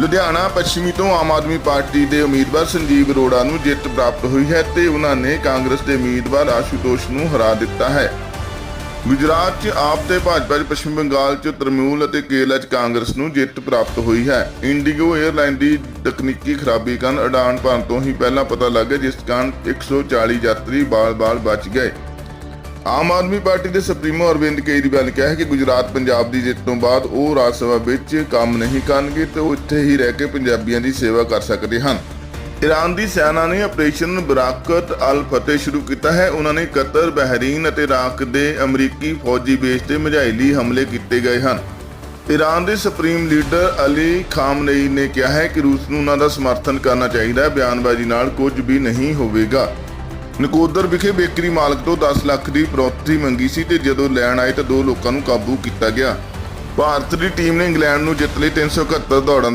ਲੁਧਿਆਣਾ ਪੱਛਮੀ ਤੋਂ ਆਮ ਆਦਮੀ ਪਾਰਟੀ ਦੇ ਉਮੀਦਵਾਰ ਸੰਜੀਵ ਅਰੋੜਾ ਨੂੰ ਜਿੱਤ ਪ੍ਰਾਪਤ ਹੋਈ ਹੈ ਤੇ ਉਹਨਾਂ ਨੇ ਕਾਂਗਰਸ ਦੇ ਉਮੀਦਵਾਰ ਆਸ਼ੂਤੋਸ਼ ਨੂੰ ਹਰਾ ਦਿੱਤਾ ਹੈ। ਗੁਜਰਾਤ 'ਚ ਆਪ ਤੇ ਭਾਜਪਾ 'ਚ ਪੱਛਮੀ ਬੰਗਾਲ 'ਚ ਤਰਮਿਊਲ ਅਤੇ ਕੇਰਲਾ 'ਚ ਕਾਂਗਰਸ ਨੂੰ ਜਿੱਤ ਪ੍ਰਾਪਤ ਹੋਈ ਹੈ। ਇੰਡੀਗੋ 에ਅਰਲਾਈਨ ਦੀ ਤਕਨੀਕੀ ਖਰਾਬੀ ਕਾਰਨ ਉਡਾਨ ਭਰਨ ਤੋਂ ਹੀ ਪਹਿਲਾਂ ਪਤਾ ਲੱਗ ਗਿਆ ਜਿਸ ਕਾਰਨ 140 ਯਾਤਰੀ ਬਾਲ-ਬਾਲ ਬਚ ਗਏ। ਆਮ ਆਦਮੀ ਪਾਰਟੀ ਦੇ ਸੁਪਰੀਮੋ ਅਰਵਿੰਦ ਕੇਜਰੀਵਾਲ ਨੇ ਕਿਹਾ ਹੈ ਕਿ ਗੁਜਰਾਤ ਪੰਜਾਬ ਦੀ ਜਿੱਤ ਤੋਂ ਬਾਅਦ ਉਹ ਰਾਜ ਸਭਾ ਵਿੱਚ ਕੰਮ ਨਹੀਂ ਕਰਨਗੇ ਤੇ ਉਹ ਇੱਥੇ ਹੀ ਰਹਿ ਕੇ ਪੰਜਾਬੀਆਂ ਦੀ ਸੇਵਾ ਕਰ ਸਕਦੇ ਹਨ। ਈਰਾਨ ਦੀ ਸੈਨਾ ਨੇ ਆਪਰੇਸ਼ਨ ਬਰਾਕਤ ਅਲ ਫਤਿਹ ਸ਼ੁਰੂ ਕੀਤਾ ਹੈ। ਉਹਨਾਂ ਨੇ ਕਤਰ, ਬਹਿਰੀਨ ਅਤੇ ਇਰਾਕ ਦੇ ਅਮਰੀਕੀ ਫੌਜੀ ਬੇਸ ਤੇ ਮਿਜ਼ਾਈਲੀ ਹਮਲੇ ਕੀਤੇ ਗਏ ਹਨ। ਈਰਾਨ ਦੇ ਸੁਪਰੀਮ ਲੀਡਰ ਅਲੀ ਖਾਮਨੇਈ ਨੇ ਕਿਹਾ ਹੈ ਕਿ ਰੂਸ ਨੂੰ ਉਹਨਾਂ ਦਾ ਸਮਰਥਨ ਕਰਨਾ ਚਾਹੀਦਾ ਹੈ। ਬਿਆਨਬਾਜ਼ੀ ਨਾਲ ਕੁਝ ਵੀ ਨਹੀਂ ਹੋਵੇਗਾ। ਨਕੋਦਰ ਵਿਖੇ ਬੇਕਰੀ ਮਾਲਕ ਤੋਂ 10 ਲੱਖ ਦੀ ਫਰੌਤੀ ਮੰਗੀ ਸੀ ਤੇ ਜਦੋਂ ਲੈਣ ਆਏ ਤਾਂ ਦੋ ਲੋਕਾਂ ਨੂੰ ਕਾਬੂ ਕੀਤਾ ਗਿਆ। ਭਾਰਤ ਦੀ ਟੀਮ ਨੇ ਇੰਗਲੈਂਡ ਨੂੰ ਜਿੱਤ ਲਈ 371 ਦੌੜਾਂ